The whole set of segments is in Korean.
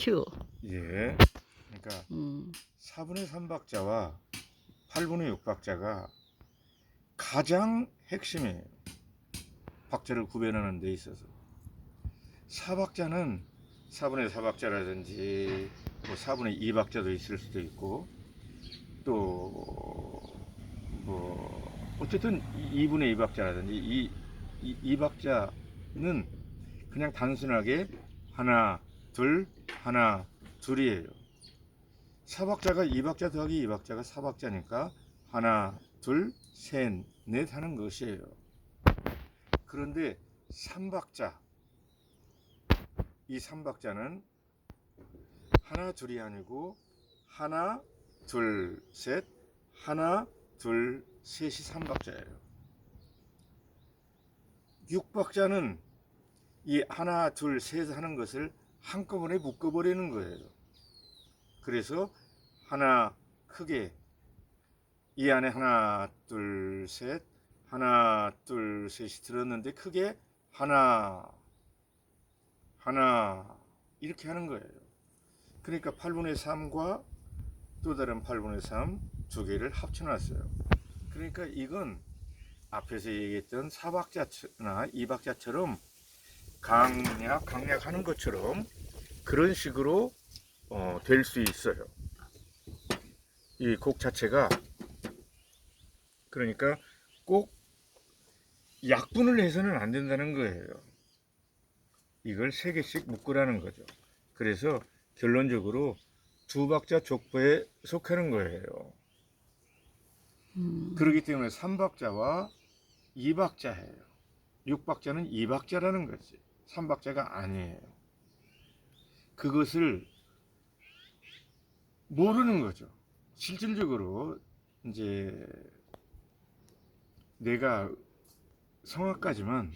큐. 예. 그러니까 음. 4분의 3박자와 8분의 6박자가 가장 핵심이에요. 박자를 구별하는 데 있어서. 4박자는 4분의 4박자라든지 뭐 4분의 2박자도 있을 수도 있고 또 뭐 어쨌든 2분의 2박자라든지 이, 이, 2박자는 그냥 단순하게 하나, 둘, 하나, 둘이에요. 4박자가 2박자 더하기 2박자가 4박자니까 하나, 둘, 셋, 넷 하는 것이에요. 그런데 3박자 이 3박자는 하나, 둘이 아니고 하나, 둘, 셋, 하나, 둘, 셋이 3박자예요. 6박자는 이 하나, 둘, 셋 하는 것을 한꺼번에 묶어버리는 거예요. 그래서 하나 크게 이 안에 하나 둘 셋 하나 둘 셋이 들었는데 크게 하나 하나 이렇게 하는 거예요. 그러니까 8분의 3과 또 다른 8분의 3 두 개를 합쳐놨어요. 그러니까 이건 앞에서 얘기했던 4박자나 2박자처럼 강약 강약하는 것처럼 그런 식으로 어, 될 수 있어요. 이 곡 자체가 그러니까 꼭 약분을 해서는 안 된다는 거예요. 이걸 세 개씩 묶으라는 거죠. 그래서 결론적으로 두 박자 족보에 속하는 거예요. 음. 그렇기 때문에 3박자와 2박자예요. 6박자는 2박자라는 거지. 3박자가 아니에요. 그것을 모르는 거죠. 실질적으로 이제 내가 성악까지만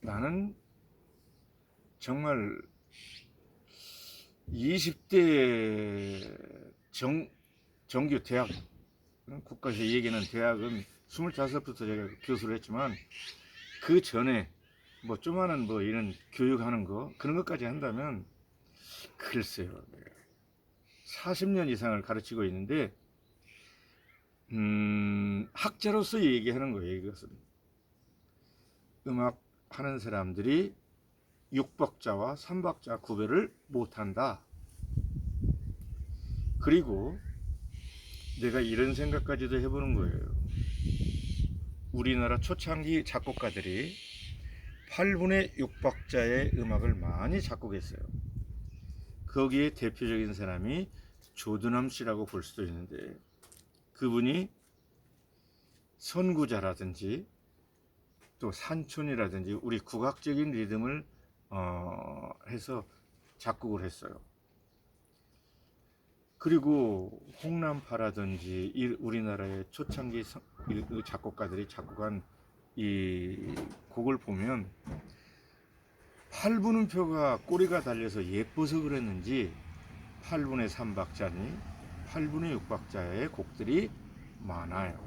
나는 정말 20대 정, 정규 대학 국가에서 얘기하는 대학은 25부터 제가 교수를 했지만 그 전에 뭐 조만한 뭐 이런 교육하는 거 그런 것까지 한다면 글쎄요. 내가 40년 이상을 가르치고 있는데 음, 학자로서 얘기하는 거예요 이것은. 음악 하는 사람들이 6박자와 3박자 구별을 못 한다. 그리고 내가 이런 생각까지도 해보는 거예요. 우리나라 초창기 작곡가들이 8분의 6박자의 음악을 많이 작곡했어요. 거기에 대표적인 사람이 조두남 씨라고 볼 수도 있는데 그분이 선구자라든지 또 산촌이라든지 우리 국악적인 리듬을 어, 해서 작곡을 했어요. 그리고 홍남파라든지 이 우리나라의 초창기 작곡가들이 작곡한 이 곡을 보면 8분음표가 꼬리가 달려서 예뻐서 그랬는지 8분의 3박자니 8분의 6박자의 곡들이 많아요.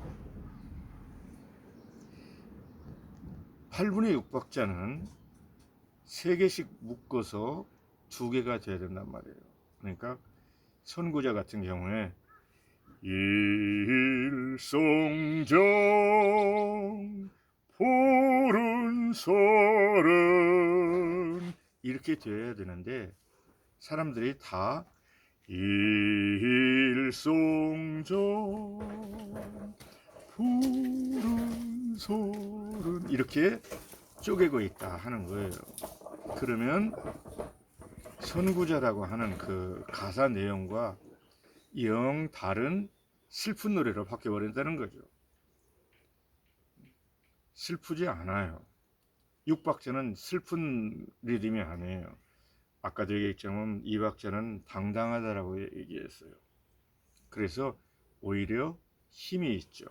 8분의 6박자는 3개씩 묶어서 2개가 돼야 된단 말이에요. 그러니까 선구자 같은 경우에 일송정 푸른 소른 이렇게 되어야 되는데 사람들이 다 일송정 푸른 소른 이렇게 쪼개고 있다 하는 거예요. 그러면 선구자라고 하는 그 가사 내용과 영 다른 슬픈 노래로 바뀌어버린다는 거죠. 슬프지 않아요. 육박자는 슬픈 리듬이 아니에요. 아까도 얘기했지만 이박자는 당당하다라고 얘기했어요. 그래서 오히려 힘이 있죠.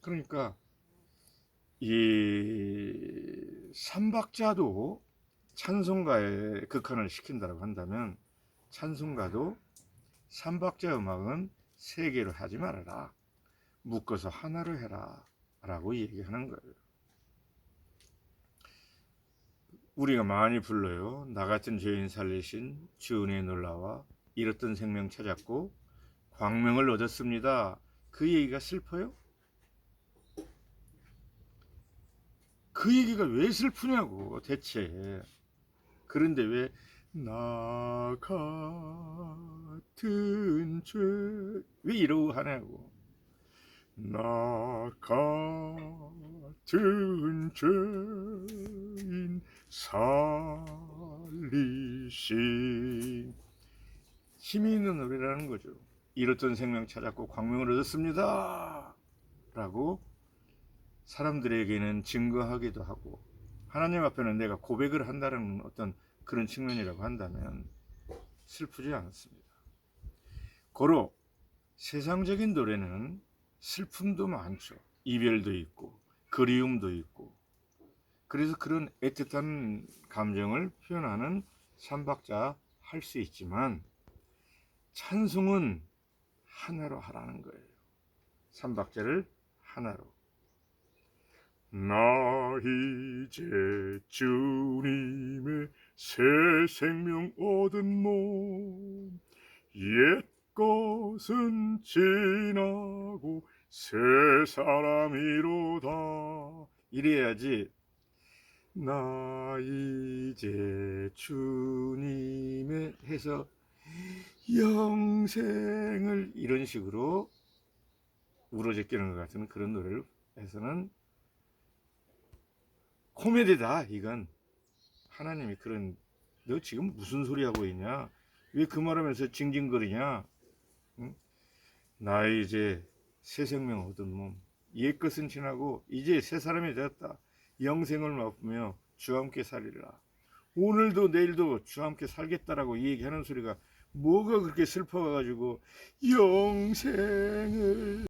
그러니까 이 삼박자도 찬송가에 극한을 시킨다고 한다면 찬송가도 삼박자 음악은 세 개로 하지 말아라. 묶어서 하나로 해라. 라고 얘기하는 거예요. 우리가 많이 불러요. 나 같은 죄인 살리신 주 은혜 놀라와 잃었던 생명 찾았고 광명을 얻었습니다. 그 얘기가 슬퍼요? 그 얘기가 왜 슬프냐고 대체. 그런데 왜 나 같은 죄 왜 이러고 하냐고. 나 같은 죄인 살리신 힘이 있는 노래라는 거죠. 잃었던 생명 찾았고 광명을 얻었습니다. 라고 사람들에게는 증거하기도 하고 하나님 앞에는 내가 고백을 한다는 어떤 그런 측면이라고 한다면 슬프지 않습니다. 고로 세상적인 노래는 슬픔도 많죠. 이별도 있고 그리움도 있고 그래서 그런 애틋한 감정을 표현하는 삼박자 할 수 있지만 찬송은 하나로 하라는 거예요. 삼박자를 하나로. 나 이제 주님의 새 생명 얻은 몸, 옛 것은 지나고 새 사람이로다. 이래야지. 나 이제 주님의 해서 영생을 이런 식으로 울어제끼는 것 같은 그런 노래를 해서는 코미디다 이건 하나님이 그런 너 지금 무슨 소리 하고 있냐 왜 그 말하면서 징징거리냐 응? 나 이제 새 생명 얻은 몸 옛 것은 지나고 이제 새 사람이 되었다. 영생을 맛보며 주와 함께 살리라. 오늘도 내일도 주와 함께 살겠다라고 얘기하는 소리가 뭐가 그렇게 슬퍼가지고 영생을